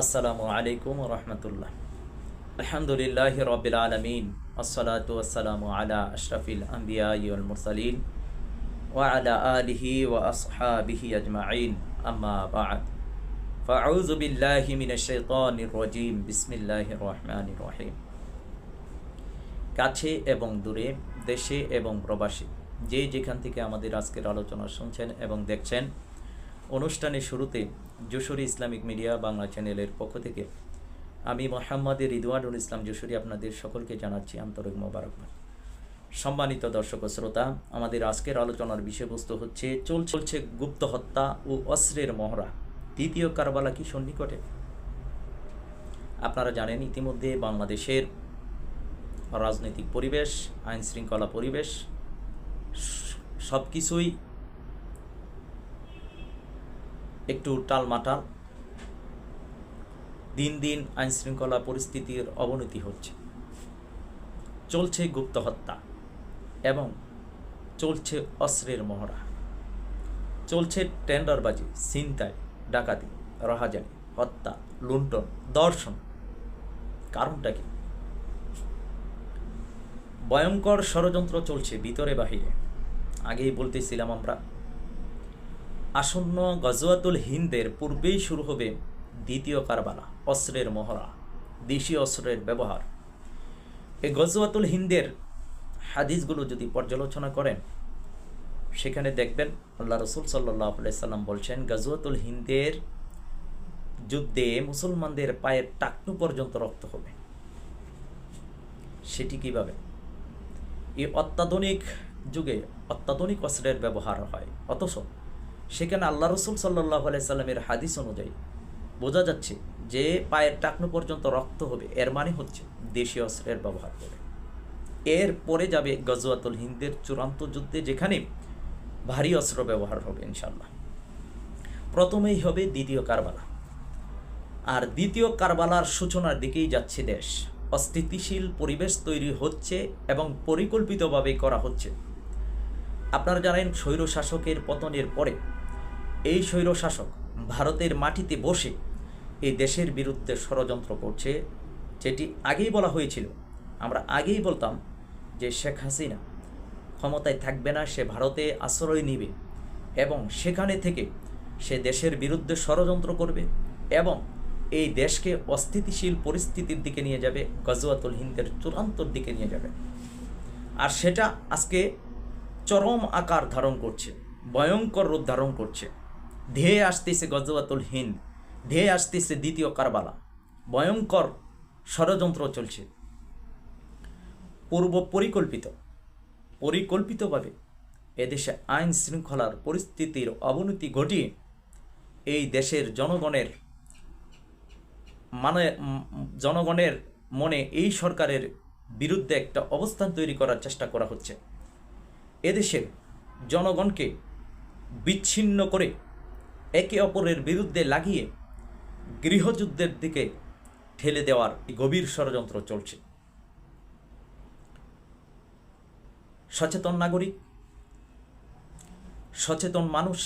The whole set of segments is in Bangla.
আসসালামু আলাইকুম রহমতুল্লাহ। আলহামদুলিল্লাহ রবিল আলমিন, আসসালাতু আসসালামু আলা আশরাফিল আম্বিয়া মুরসালিন ওয়া আলা আলিহি ওয়া আসহাবিহি আজমাইন, আম্মা বা'দ। মিনাশ শাইতানির রাজিম, বিসমিল্লাহির রহমানির রহিম। কাছে এবং দূরে, দেশে এবং প্রবাসী, যে যেখান থেকে আমাদের আজকের আলোচনা শুনছেন এবং দেখছেন, অনুষ্ঠানের শুরুতে যশোরী ইসলামিক মিডিয়া বাংলা চ্যানেলের পক্ষ থেকে আমি মোহাম্মদ রিদওয়ানুল ইসলাম যশোরী আপনাদের সকলকে জানাচ্ছি আন্তরিক মোবারকবাদ। সম্মানিত দর্শক শ্রোতা, আমাদের আজকের আলোচনার বিষয়বস্তু হচ্ছে চল চলছে গুপ্ত হত্যা ও অস্ত্রের মহড়া। দ্বিতীয় কারবালা কি সন্নিকটে? আপনারা জানেন, ইতিমধ্যে বাংলাদেশের রাজনৈতিক পরিবেশ আইন শৃঙ্খলা পরিবেশ সব কিছুই একটু টালমাটাল। দিন দিন আইন শৃঙ্খলা পরিস্থিতির অবনতি হচ্ছে। চলছে গুপ্ত হত্যা এবং চলছে অস্ত্রের মহড়া। চলছে টেন্ডারবাজি, ছিনতাই, ডাকাতি, রাহাজানি, হত্যা, লুণ্ঠন, দর্শন। কারণটা কি? ভয়ঙ্কর ষড়যন্ত্র চলছে ভিতরে বাহিরে। আগেই বলতেছিলাম আমরা আসন্ন গজওয়াতুল হিন্দের পূর্বেই শুরু হবে দ্বিতীয় কারবালা, অস্ত্রের মহড়া দেশীয় অস্ত্রের ব্যবহার। এই গজওয়াতুল হিন্দের হাদিসগুলো যদি পর্যালোচনা করেন, সেখানে দেখবেন আল্লাহ রসুল সাল্লাহ সাল্লাম বলছেন, গজওয়াতুল হিন্দের যুদ্ধে মুসলমানদের পায়ের টাকনু পর্যন্ত রক্ত হবে। সেটি কীভাবে? এই অত্যাধুনিক যুগে অত্যাধুনিক অস্ত্রের ব্যবহার হয়। অথচ সেখানে আল্লাহ রসুল সাল্লাহ আলাইসাল্লামের হাদিস অনুযায়ী বোঝা যাচ্ছে যে পায়ের টাকনো পর্যন্ত রক্ত হবে, এর মানে হচ্ছে দেশীয় অস্ত্রের ব্যবহার করে। এর পরে যাবে গজওয়াতুল হিন্দের চূড়ান্ত যুদ্ধে যেখানে ভারী অস্ত্র ব্যবহার হবে ইনশাল্লাহ প্রথমেই হবে দ্বিতীয় কারবালা। আর দ্বিতীয় কারবালার সূচনার দিকেই যাচ্ছে দেশ। অস্থিতিশীল পরিবেশ তৈরি হচ্ছে এবং পরিকল্পিতভাবে করা হচ্ছে আপনারা জানেন স্বৈর শাসকের পতনের পরে এই স্বৈর শাসক ভারতের মাটিতে বসে এই দেশের বিরুদ্ধে ষড়যন্ত্র করছে, যেটি আগেই বলা হয়েছিল। আমরা আগেই বলতাম যে শেখ হাসিনা ক্ষমতায় থাকবে না, সে ভারতে আশ্রয় নিবে এবং সেখানে থেকে সে দেশের বিরুদ্ধে ষড়যন্ত্র করবে এবং এই দেশকে অস্থিতিশীল পরিস্থিতির দিকে নিয়ে যাবে, গজওয়াতুল হিন্দের চূড়ান্তর দিকে নিয়ে যাবে। আর সেটা আজকে চরম আকার ধারণ করছে, ভয়ঙ্কর রূপ ধারণ করছে। ধেয়ে আসতেছে গজওয়াতুল হিন্দ ধেয়ে আসতেছে দ্বিতীয় কারবালা। ভয়ঙ্কর ষড়যন্ত্র চলছে। পূর্ব পরিকল্পিত, পরিকল্পিতভাবে এদেশে আইন শৃঙ্খলার পরিস্থিতির অবনতি ঘটিয়ে এই দেশের জনগণের মানে জনগণের মনে এই সরকারের বিরুদ্ধে একটা অবস্থান তৈরি করার চেষ্টা করা হচ্ছে। এদেশের জনগণকে বিচ্ছিন্ন করে একে অপরের বিরুদ্ধে লাগিয়ে গৃহযুদ্ধের দিকে ঠেলে দেওয়ার গভীর ষড়যন্ত্র চলছে। সচেতন নাগরিক, সচেতন মানুষ,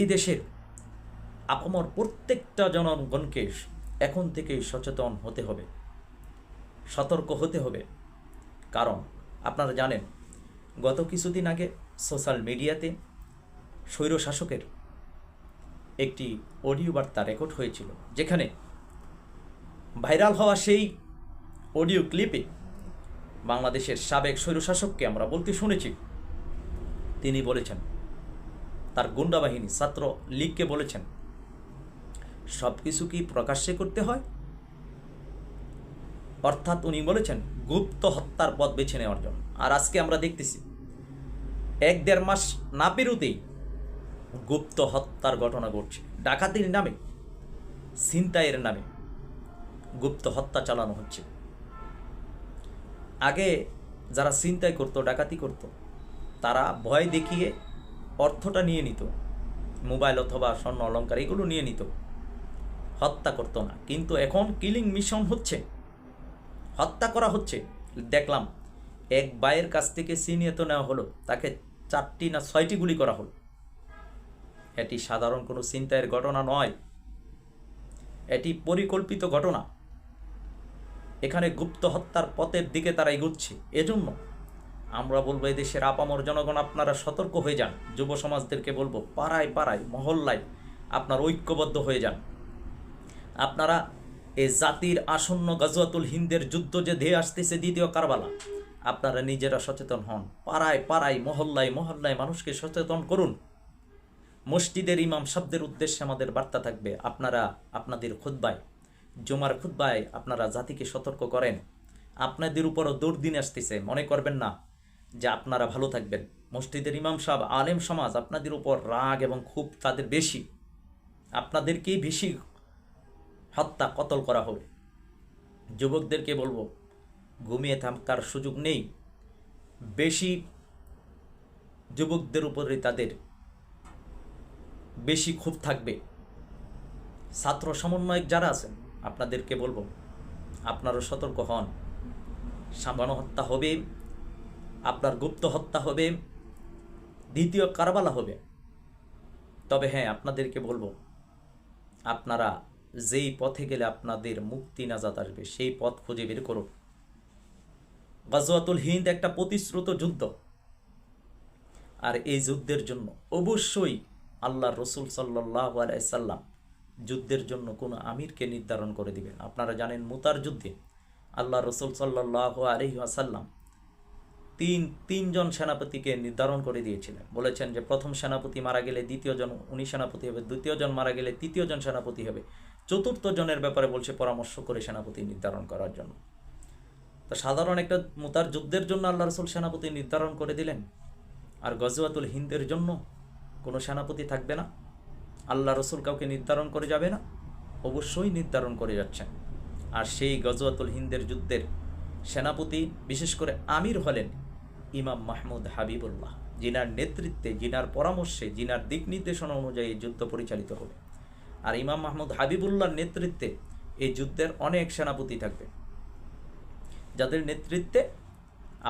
এই দেশের আপমর প্রত্যেকটা জনগণকে এখন থেকেই সচেতন হতে হবে, সতর্ক হতে হবে। কারণ আপনারা জানেন গত কিছুদিন আগে সোশ্যাল মিডিয়াতে স্বৈর শাসকের একটি অডিও বার্তা রেকর্ড হয়েছিল, যেখানে ভাইরাল হওয়া সেই অডিও ক্লিপে বাংলাদেশের সাবেক স্বৈরশাসককে আমরা বলতে শুনেছি। তিনি বলেছেন, তার গুন্ডা বাহিনী ছাত্র লীগকে বলেছেন, সব কিছু কি প্রকাশ্যে করতে হয়? অর্থাৎ উনি বলেছেন, গুপ্ত হত্যার পথ বেছে নেওয়ার জন্য। আর আজকে আমরা দেখতেছি এক দেড় মাস না পেরোতেই গুপ্ত হত্যার ঘটনা ঘটছে। ডাকাতির নামে, ছিনতাইয়ের নামে গুপ্ত হত্যা চালানো হচ্ছে। আগে যারা ছিনতাই করতো, ডাকাতি করত, তারা ভয় দেখিয়ে অর্থটা নিয়ে নিত। মোবাইল অথবা স্বর্ণ অলঙ্কার এগুলো নিয়ে নিত। হত্যা করতো না। কিন্তু এখন কিলিং মিশন হচ্ছে। হত্যা করা হচ্ছে। দেখলাম, এক ভাইয়ের কাছ থেকে সিনিয়ে তো নেওয়া হলো। তাকে চারটি না ছয়টি গুলি করা হলো। এটি সাধারণ কোনো চিন্তায়ের ঘটনা নয়। এটি পরিকল্পিত ঘটনা। এখানে গুপ্ত হত্যার পথের দিকে তারা এগুচ্ছে। এজন্য আমরা বলব দেশের আপামর জনগণ, আপনারা সতর্ক হয়ে যান। যুব সমাজদেরকে বলব, পাড়ায় পাড়ায়, মহল্লায় আপনার ঐক্যবদ্ধ হয়ে যান। আপনারা এ জাতির আসন্ন গজওয়াতুল হিন্দের যুদ্ধ যে ধেয়ে আসতেছে দ্বিতীয় কারবালা আপনারা নিজেরা সচেতন হন। পাড়ায় পাড়ায়, মহল্লায় মহল্লায় মানুষকে সচেতন করুন। মসজিদের ইমাম শব্দের উদ্দেশ্যে আমাদের বার্তা থাকবে, আপনারা আপনাদের খুদ্বায় জুমার খুদ্বায় আপনারা জাতিকে সতর্ক করেন। আপনাদের উপরও দুর্দিন আসতেছে, মনে করবেন না যে আপনারা ভালো থাকবেন। মসজিদের ইমাম সাহেব আলেম সমাজ আপনাদের উপর রাগ এবং খুব তাদের বেশি। আপনাদেরকেই বেশি হত্যা, কতল করা হবে যুবকদেরকে বলব ঘুমিয়ে থাকার সুযোগ নেই। বেশি যুবকদের উপরে তাদের বেশি ক্ষোভ থাকবে। ছাত্র সমন্বয়ক যারা আছেন, আপনাদেরকে বলব, আপনারও সতর্ক হন। সামান্য হত্যা হবে, আপনার গুপ্ত হত্যা হবে, দ্বিতীয় কারবালা হবে। তবে হ্যাঁ আপনাদেরকে বলব, আপনারা যেই পথে গেলে আপনাদের মুক্তি নাজাত আসবে, সেই পথ খুঁজে বের করুন। গজওয়াতুল হিন্দ একটা প্রতিশ্রুত যুদ্ধ। আর এই যুদ্ধের জন্য অবশ্যই আল্লাহ রসুল সাল্লাহ আলাইসাল্লাম যুদ্ধের জন্য কোনো আমিরকে নির্ধারণ করে দিবেন। আপনারা জানেন মুতার যুদ্ধে আল্লাহ রসুল সাল্লাহ আলহি আসাল্লাম তিন, তিনজন সেনাপতিকে নির্ধারণ করে দিয়েছিলেন। বলেছেন যে প্রথম সেনাপতি মারা গেলে দ্বিতীয়জন, উনি সেনাপতি হবে, দ্বিতীয়জন মারা গেলে তৃতীয়জন সেনাপতি হবে। চতুর্থ জনের ব্যাপারে বলছে পরামর্শ করে সেনাপতি নির্ধারণ করার জন্য। তো সাধারণ একটা মুতার যুদ্ধের জন্য আল্লাহ রসুল সেনাপতি নির্ধারণ করে দিলেন। আর গজওয়াতুল হিন্দের জন্য কোনো সেনাপতি থাকবে না। আল্লাহ রসুল কাউকে নির্ধারণ করে যাবে না, অবশ্যই নির্ধারণ করে যাচ্ছেন। আর সেই গজওয়াতুল হিন্দের যুদ্ধের সেনাপতি, বিশেষ করে আমির হলেন ইমাম মাহমুদ হাবিবুল্লাহ। জিনার নেতৃত্বে জিনার পরামর্শে জিনার দিক নির্দেশনা অনুযায়ী যুদ্ধ পরিচালিত হবে। আর ইমাম মাহমুদ হাবিবুল্লাহর নেতৃত্বে এই যুদ্ধের অনেক সেনাপতি থাকবে। যাদের নেতৃত্বে,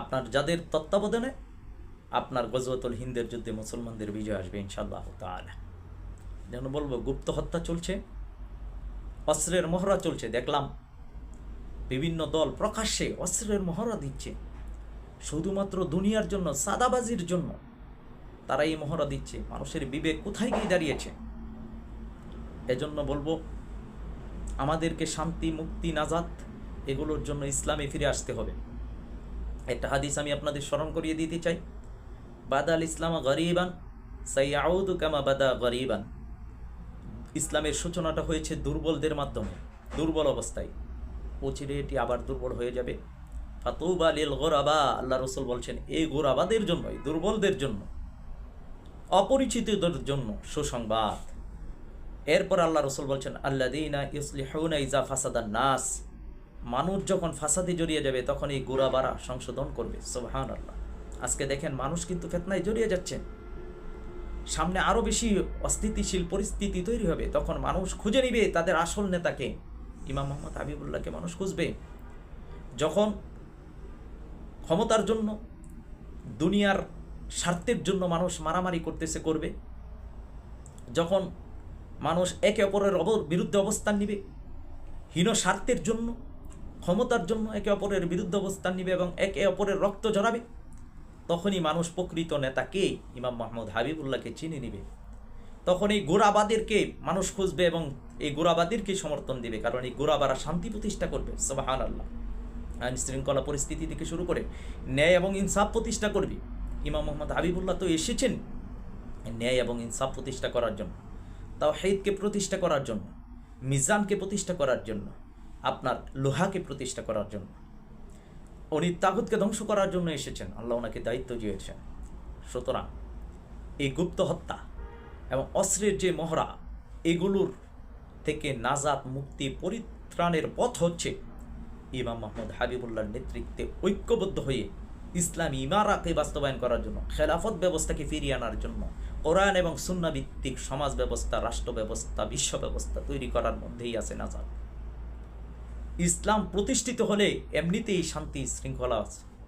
আপনার যাদের তত্ত্বাবধানে আপনার গজওয়াতুল হিন্দের যুদ্ধে মুসলমানদের বিজয় আসবে ইনশাল্লাহ তালা যেন বলব, গুপ্ত হত্যা চলছে, অস্ত্রের মহড়া চলছে, দেখলাম বিভিন্ন দল প্রকাশ্যে অস্ত্রের মহড়া দিচ্ছে। শুধুমাত্র দুনিয়ার জন্য, সাদাবাজির জন্য তারা এই মহড়া দিচ্ছে। মানুষের বিবেক কোথায় গিয়ে দাঁড়িয়েছে? এজন্য বলব, আমাদেরকে শান্তি, মুক্তি, নাজাত এগুলোর জন্য ইসলামে ফিরে আসতে হবে। একটা হাদিস আমি আপনাদের স্মরণ করিয়ে দিতে চাই। বাদাল ইসলাম গরিবান, সাইয়াউদু কামা বাদা গরিবান। ইসলামের সূচনাটা হয়েছে দুর্বলদের মাধ্যমে, দুর্বল অবস্থায়। অচিরে এটি আবার দুর্বল হয়ে যাবে। ফাতুবা লিল গোরাবা, আল্লাহ রসুল বলছেন এই গোরাবাদের জন্য এই দুর্বলদের জন্য, অপরিচিতদের জন্য সুসংবাদ। এরপর আল্লাহ রসুল বলছেন আল্লাদিনা ইসলিহুনা ইজা ফাসাদান নাস। মানুষ যখন ফাসাদে জড়িয়ে যাবে, তখন এই গোরাবারা সংশোধন করবে। সোহান আল্লাহ আজকে দেখেন, মানুষ কিন্তু ফেতনায় জড়িয়ে যাচ্ছে। সামনে আরও বেশি অস্থিতিশীল পরিস্থিতি তৈরি হবে। তখন মানুষ খুঁজে নিবে তাদের আসল নেতাকে। ইমাম মোহাম্মদ হাবিবুল্লাহকে মানুষ খুঁজবে। যখন ক্ষমতার জন্য, দুনিয়ার স্বার্থের জন্য মানুষ মারামারি করতেছে, করবে। যখন মানুষ একে অপরের বিরুদ্ধে অবস্থান নিবে, হীন স্বার্থের জন্য ক্ষমতার জন্য একে অপরের বিরুদ্ধে অবস্থান নিবে এবং একে অপরের রক্ত জড়াবে তখনই মানুষ প্রকৃত নেতাকে ইমাম মাহমুদ হাবিবুল্লাহকে চিনে নিবে। তখন এই গোড়াবাদেরকে মানুষ খুঁজবে এবং এই গোড়াবাদেরকে সমর্থন দিবে, কারণ এই গোড়াবারা শান্তি প্রতিষ্ঠা করবে সবাহান আল্লাহ আইন শৃঙ্খলা পরিস্থিতি থেকে শুরু করে ন্যায় এবং ইনসাফ প্রতিষ্ঠা করবে। ইমাম মোহাম্মদ হাবিবুল্লাহ তো এসেছেন ন্যায় এবং ইনসাফ প্রতিষ্ঠা করার জন্য তাও হেদকে প্রতিষ্ঠা করার জন্য, মিজানকে প্রতিষ্ঠা করার জন্য। আপনার লোহাকে প্রতিষ্ঠা করার জন্য। উনি তাগুদকে ধ্বংস করার জন্য এসেছেন। আল্লাহ ওনাকে দায়িত্ব দিয়েছেন। সুতরাং এই গুপ্ত হত্যা এবং অস্ত্রের যে মহড়া, এগুলোর থেকে নাজাত মুক্তি পরিত্রাণের পথ হচ্ছে ইমাম মাহমুদ হাবিবুল্লাহর নেতৃত্বে ঐক্যবদ্ধ হয়ে ইসলামী ইমারাকে বাস্তবায়ন করার জন্য, খেলাফত ব্যবস্থাকে ফিরিয়ে আনার জন্য, কোরআন এবং সুন্নাভিত্তিক সমাজ ব্যবস্থা, রাষ্ট্র ব্যবস্থা, বিশ্ব ব্যবস্থা তৈরি করার মধ্যেই আছে নাজাত। ইসলাম প্রতিষ্ঠিত হলে এমনিতেই শান্তি শৃঙ্খলা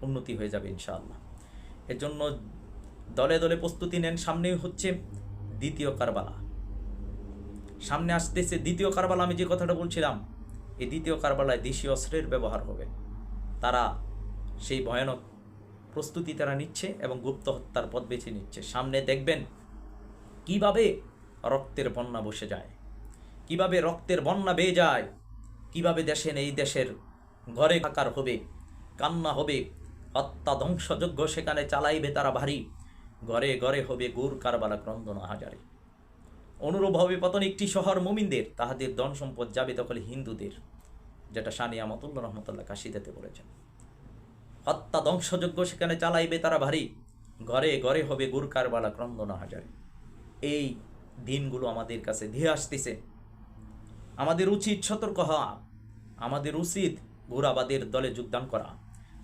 উন্নতি হয়ে যাবে ইনশাআল্লাহ। এজন্য দলে দলে প্রস্তুতি নেন সামনেই হচ্ছে দ্বিতীয় কারবালা। সামনে আসতেছে দ্বিতীয় কারবালা, আমি যে কথাটা বলছিলাম, এই দ্বিতীয় কারবালায় দেশীয় অস্ত্রের ব্যবহার হবে। তারা সেই ভয়ানক প্রস্তুতি তারা নিচ্ছে এবং গুপ্ত হত্যার পথ বেছে নিচ্ছে। সামনে দেখবেন কীভাবে রক্তের বন্যা বসে যায়, কীভাবে রক্তের বন্যা বেয়ে যায় কীভাবে দেশের এই দেশের ঘরে থাকার হবে, কান্না হবে হত্যা ধ্বংসযজ্ঞ সেখানে চালাইবে তারা ভারী, ঘরে ঘরে হবে গুর কারবালা ক্রন্দন হাজারে অনুরূপ হবে পতন একটি শহর মুমিনদের, তাহাদের ধন সম্পদ যাবে তখন হিন্দুদের, যেটা সানি আমতুল্লাহ রহমতুল্লাহ কাশিদাতে বলেছেন। হত্যা ধ্বংসযজ্ঞ সেখানে চালাইবে তারা ভারী, ঘরে ঘরে হবে গুর কারবালা ক্রন্দন হাজারে এই দিনগুলো আমাদের কাছে ধেয়ে আসতেছে। আমাদের উচিত সতর্ক হওয়া। আমাদের উচিত ঘোরাবাদের দলে যোগদান করা।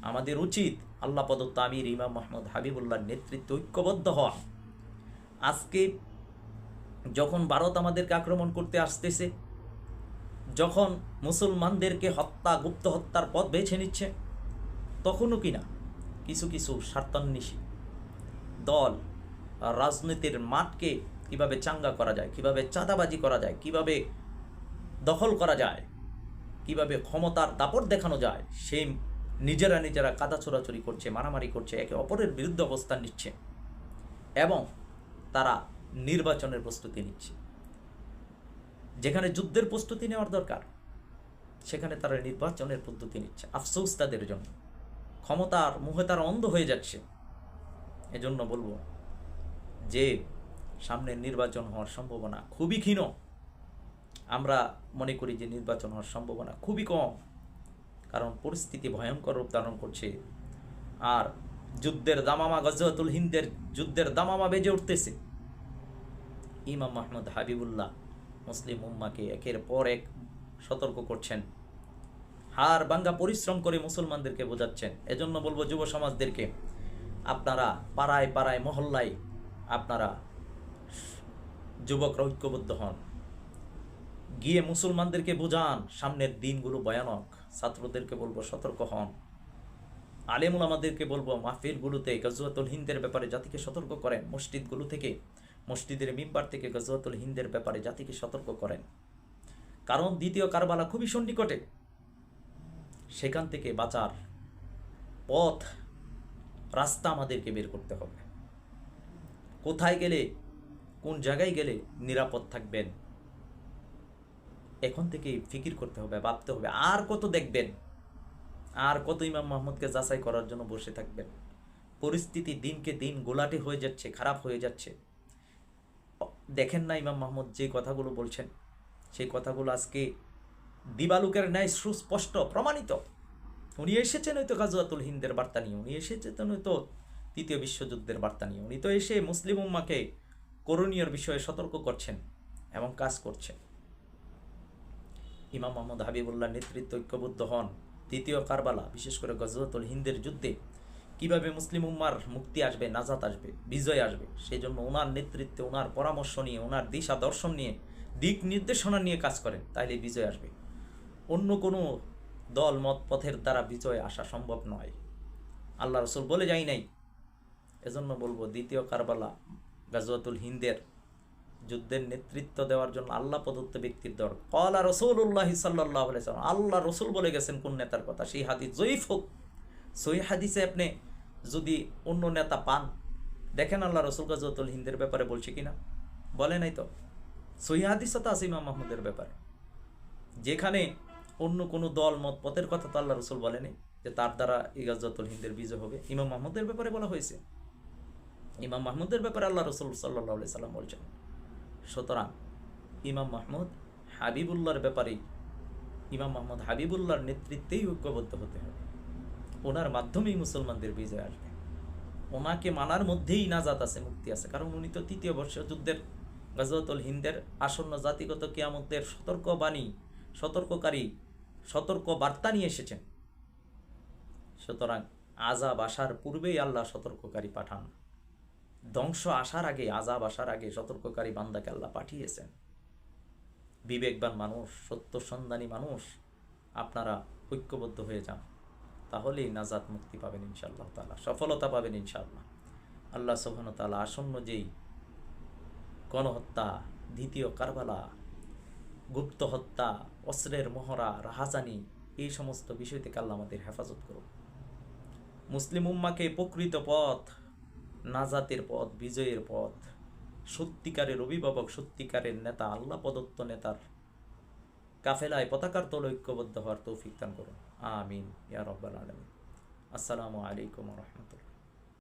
আমাদের উচিত আল্লাহ প্রদত্ত আমির ইমাম মোহাম্মদ হাবিবুল্লাহর নেতৃত্বে ঐক্যবদ্ধ হওয়া। আজকে যখন ভারত আমাদেরকে আক্রমণ করতে আসতেছে, যখন মুসলমানদেরকে হত্যা, গুপ্ত হত্যার পথ বেছে নিচ্ছে, তখনও কিনা কিছু কিছু স্বার্থান্বেষী দল রাজনীতির মাঠকে কীভাবে চাঙ্গা করা যায়, কীভাবে চাঁদাবাজি করা যায়, কীভাবে দখল করা যায়, কীভাবে ক্ষমতার দাপট দেখানো যায়, সেই নিজেরা নিজেরা কাদা চোরাচুরি করছে, মারামারি করছে, একে অপরের বিরুদ্ধে অবস্থান নিচ্ছে এবং তারা নির্বাচনের প্রস্তুতি নিচ্ছে। যেখানে যুদ্ধের প্রস্তুতি নেওয়ার দরকার, সেখানে তারা নির্বাচনের পদ্ধতি নিচ্ছে। আফসোস তাদের জন্য। ক্ষমতার মুহে তারা অন্ধ হয়ে যাচ্ছে। এজন্য বলব যে, সামনে নির্বাচন হওয়ার সম্ভাবনা খুবই ক্ষীণ। আমরা মনে করি যে নির্বাচন হওয়ার সম্ভাবনা খুবই কম, কারণ পরিস্থিতি ভয়ঙ্কর রূপ ধারণ করছে। আর যুদ্ধের দামামা, গজওয়াতুল হিন্দের যুদ্ধের দামামা বেজে উঠতেছে। ইমাম মাহমুদ হাবিবুল্লাহ মুসলিম উম্মাকে একের পর এক সতর্ক করছেন। হার বাঙ্গা পরিশ্রম করে মুসলমানদেরকে বোঝাচ্ছেন। এজন্য বলব যুব সমাজদেরকে, আপনারা পাড়ায় পাড়ায় মহল্লায় আপনারা যুবকরা ঐক্যবদ্ধ হন। গিয়ে মুসলমানদেরকে বোঝান, সামনের দিনগুলো ভয়ানক। ছাত্রদেরকে বলব, সতর্ক হন। আলেমুল আমাদেরকে বলব, মাহফিলগুলোতে গজওয়াতুল হিন্দের ব্যাপারে জাতিকে সতর্ক করেন। মসজিদগুলো থেকে, মসজিদের মিম্বার থেকে গজওয়াতুল হিন্দের ব্যাপারে জাতিকে সতর্ক করেন। কারণ দ্বিতীয় কারবালা খুবই সন্নিকটে। সেখান থেকে বাঁচার পথ, রাস্তা আমাদেরকে বের করতে হবে। কোথায় গেলে, কোন জায়গায় গেলে নিরাপদ থাকবেন? এখন থেকে ফিকির করতে হবে, ভাবতে হবে, আর কত দেখবেন? আর কত ইমাম মাহমুদকে যাচাই করার জন্য বসে থাকবেন? পরিস্থিতি দিনকে দিন গোলাটে হয়ে যাচ্ছে, খারাপ হয়ে যাচ্ছে। দেখেন না ইমাম মাহমুদ যে কথাগুলো বলছেন, সেই কথাগুলো আজকে দিবালুকের ন্যায় সুস্পষ্ট, প্রমাণিত। উনি এসেছেন হয়তো গাজওয়াতুল হিন্দের বার্তা নিয়ে, উনি এসেছেন হয়তো তৃতীয় বিশ্বযুদ্ধের বার্তা নিয়ে, উনি তো এসে মুসলিম উম্মাকে করণীয় বিষয়ে সতর্ক করছেন এবং কাজ করছেন। ইমাম মোহাম্মদ হাবিবুল্লাহ নেতৃত্ব ঐক্যবদ্ধ হন। দ্বিতীয় কারবালা, বিশেষ করে গজরতুল হিন্দের যুদ্ধে। কীভাবে মুসলিম উম্মার মুক্তি আসবে, নাজাত আসবে, বিজয় আসবে সেই জন্য ওনার নেতৃত্বে ওনার পরামর্শ নিয়ে ওনার দিশা দর্শন নিয়ে, দিক নির্দেশনা নিয়ে কাজ করেন, তাইলে বিজয় আসবে। অন্য কোনো দল, মত, পথের দ্বারা বিজয় আসা সম্ভব নয়। আল্লাহ রসুল বলে যাই নাই। এজন্য বলব, দ্বিতীয় কারবালা, গাজওয়াতুল হিন্দের যুদ্ধের নেতৃত্ব দেওয়ার জন্য আল্লাহ প্রদত্ত ব্যক্তির দর কলা রসুল্লাহ সাল্লাহ আল্লাহ রসুল বলে গেছেন কোন নেতার কথা? সেই হাদিস জয়ীফ হোক। সই হাদিসে আপনি যদি অন্য নেতা পান, দেখেন আল্লাহ রসুল গাজওয়াতুল হিন্দের ব্যাপারে বলছে কিনা? বলে নাই তো? সহি হাদিস তো আছে ইমাম মাহমুদের ব্যাপারে। যেখানে অন্য কোনো দল মত পথের কথা তো আল্লাহ রসুল বলেনি যে তার দ্বারা ইগাজতুল হিন্দের বিজয় হবে। ইমাম মাহমুদের ব্যাপারে বলা হয়েছে। ইমাম মাহমুদের ব্যাপারে আল্লাহ রসুল সাল্লাহ সাল্লাম বলছেন সুতরাং ইমাম মাহমুদ হাবিবুল্লাহর ব্যাপারে, ইমাম মাহমুদ হাবিবুল্লাহর নেতৃত্বেই ঐক্যবদ্ধ হতে হবে। ওনার মাধ্যমেই মুসলমানদের বিজয় আসবে। ওনাকে মানার মধ্যেই নাজাত আছে, মুক্তি আছে। কারণ উনি তো তৃতীয় বর্ষ যুদ্ধের, গজওয়াতুল হিন্দের আসন্ন জাতিগত কিয়ামতের সতর্কবাণী, সতর্ককারী সতর্ক বার্তা নিয়ে এসেছেন। সুতরাং আজাব আসার পূর্বেই আল্লাহ সতর্ককারী পাঠান। ধ্বংস আসার আগে আজাব আসার আগে সতর্ককারী বান্দাকে আল্লাহ পাঠিয়েছেন। বিবেকবান মানুষ, সত্য সন্ধানী মানুষ, আপনারা ঐক্যবদ্ধ হয়ে যান। তাহলেই নাজাত মুক্তি পাবেন ইনশাআল্লাহ তালা সফলতা পাবেন ইনশাআল্লাহ। আল্লাহ সোহান তালা আসন্ন যেই গণহত্যা, দ্বিতীয় কারবালা, গুপ্ত হত্যা, অস্ত্রের মহড়া, রাহাজানি, এই সমস্ত বিষয় থেকে আল্লাহ আমাদের হেফাজত করুন। মুসলিম উম্মাকে প্রকৃত পথ নাজাতের পথ, বিজয়ের পথ। সত্যিকারের অভিভাবক, সত্যিকারের নেতা, আল্লাহ প্রদত্ত নেতার কাফেলায় পতাকার তল ঐক্যবদ্ধ হওয়ার তৌফিক দান করুন। আমিন ইয়ার রব্বাল আলমিন। আসসালামু আলাইকুম রহমতুল্লাহ।